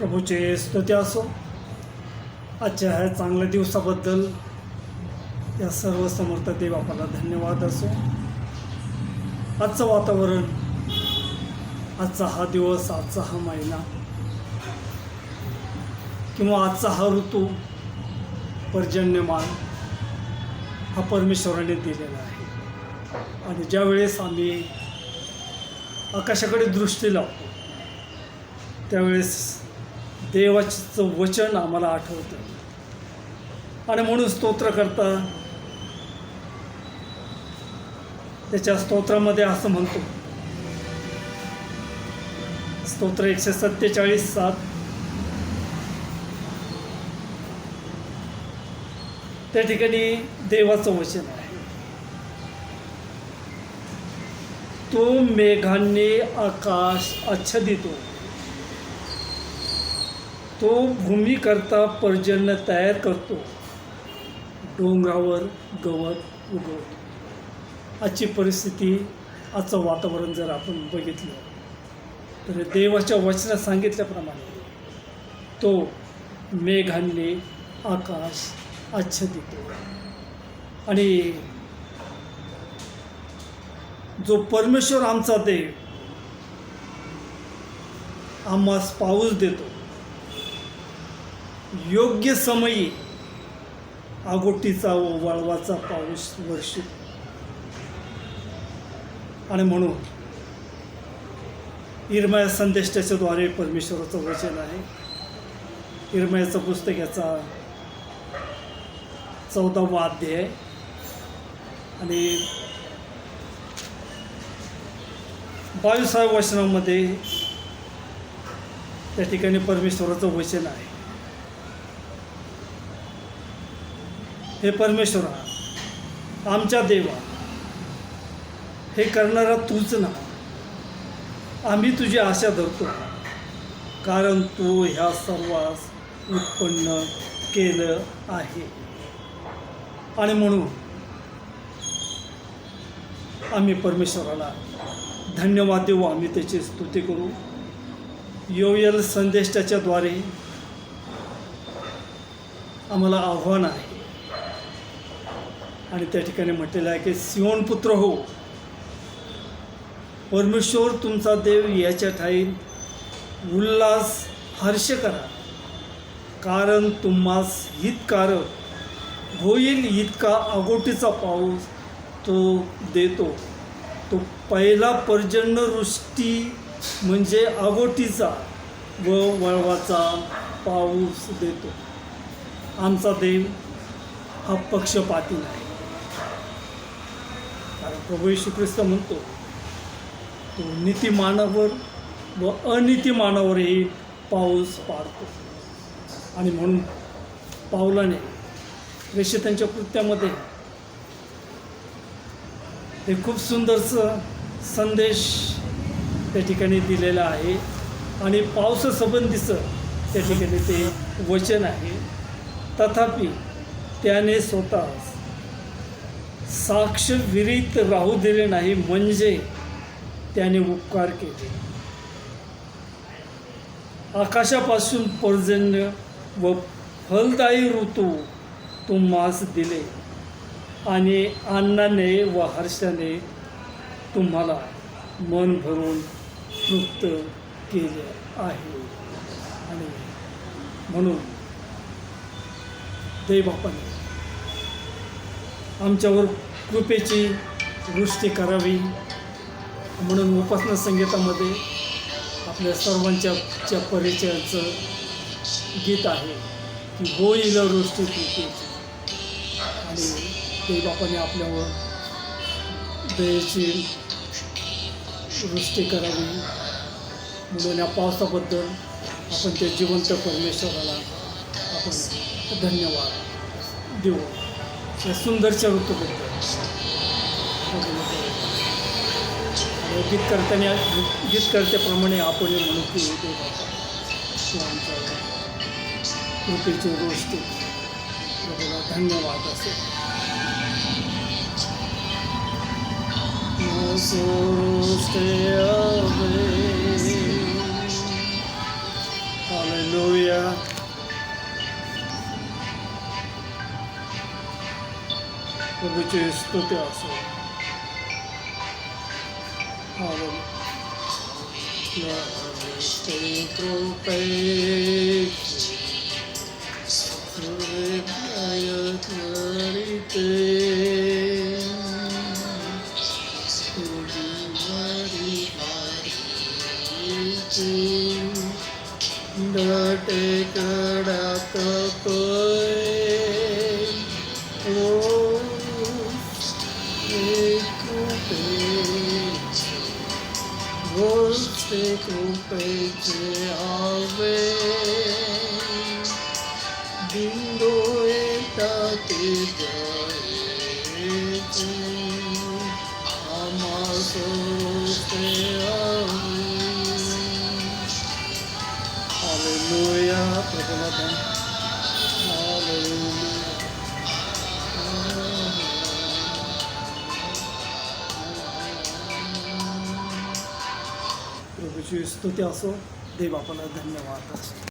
प्रभूचे स्तुती असो. आजच्या ह्या चांगल्या दिवसाबद्दल या सर्व समर्थ देवापाला धन्यवाद असो. आजचं वातावरण आजचा हा दिवस आजचा हा महिना किंवा आजचा हा ऋतू पर्जन्यमान हा परमेश्वराने दिलेला आहे. आणि ज्यावेळेस आम्ही आकाशाकडे दृष्टी लावतो त्यावेळेस देवाचं वचन आम्हाला आठवतं. आणि म्हणून स्तोत्र करता. त्याच्या स्तोत्रामध्ये असं म्हणतो. स्तोत्र एकशे सत्तेचाळीस सात. त्या ठिकाणी देवाचं वचन आहे. तो मेघांनी आकाश आच्छादितो. तो भूमीकरता पर्जन्य तयार करतो. डोंगरावर गवत उगवतो. आजची परिस्थिती आजचं वातावरण जर आपण बघितलं तर देवाच्या वचनात सांगितल्याप्रमाणे तो मेघांनी आकाश आच्छादितो आणि जो परमेश्वर आमचा देव आम्हास पाऊस देतो योग्य समयी आगोटीचा व वळवाचा पाऊस वर्षित आणि म्हणून ईरमया संदेश त्याच्याद्वारे परमेश्वराचं वचन आहे. इरमयाचं पुस्तक याचा चौदावा अध्याय. आणि बावीसाव्या वचनामध्ये त्या ठिकाणी परमेश्वराचं वचन आहे. हे परमेश्वरा आमच्या देवा हे करणारा तूच ना आम्ही तुझी आशा धरतो. कारण तू ह्या सर्वास उत्पन्न केलं आहे. आणि म्हणून आम्ही परमेश्वराला धन्यवाद देऊ. आम्ही त्याची स्तुती करू. योयल संदेशाच्याद्वारे आम्हाला आव्हान आहे. आणि त्या ठिकाणी म्हटलेलं आहे की सिंहण पुत्र हो. परमेश्वर तुमचा देव याच्या ठाई उल्हास हर्ष करा. कारण तुम्हास हितकारक होईल इतका अगोटीचा पाऊस तो देतो. तो पहिला पर्जन्यवृष्टी म्हणजे अगोटीचा व वळवाचा पाऊस देतो. आमचा देव हा पक्षपाती नाही. कारण प्रभू येशू ख्रिस्त म्हणतो तो नीतिमानावर व अनितिमानावरही पाऊस पाडतो. आणि म्हणून पावलाने प्रेषितांच्या कृत्यामध्ये हे खूप सुंदरचं संदेश त्या ठिकाणी दिलेला आहे. आणि पावसासंबंधीचं त्या ठिकाणी ते वचन आहे. तथापि त्याने स्वतः साक्ष विरीत राहू दिले नाही म्हणजे त्याने उपकार केले. आकाशापासून पर्जन्य व फलदायी ऋतू तुम्हास दिले आणि अन्नाने व हर्षाने तुम्हाला मन भरून तृप्त केले आहे. आणि म्हणून देवबापाने आमच्यावर कृपेची दृष्टी करावी. म्हणून उपासना संगीतामध्ये आपल्या सर्वांच्या च्या परिचयाचं गीत आहे की होईल वृष्टी कृपेची. आणि देवबापाने आपल्यावर दयेची वृष्टी करावी. म्हणून या पावसाबद्दल आपण त्या जिवंत परमेश्वराला आपण धन्यवाद देऊ. सुंदरच्या ऋतूबद्दल गीतकर्त्याने गीत करताना गीत करतेप्रमाणे आपण म्हणू की आमच्या कृपेची गोष्टी. प्रभूला धन्यवाद असेल Hallelujah. प्रभूची स्तुती असो. हालेलुया দুষ্টে কুপেতে হবে বিন্দু এটাতে যায় प्रभूची स्तुती असो देव आपल्याला धन्यवाद असो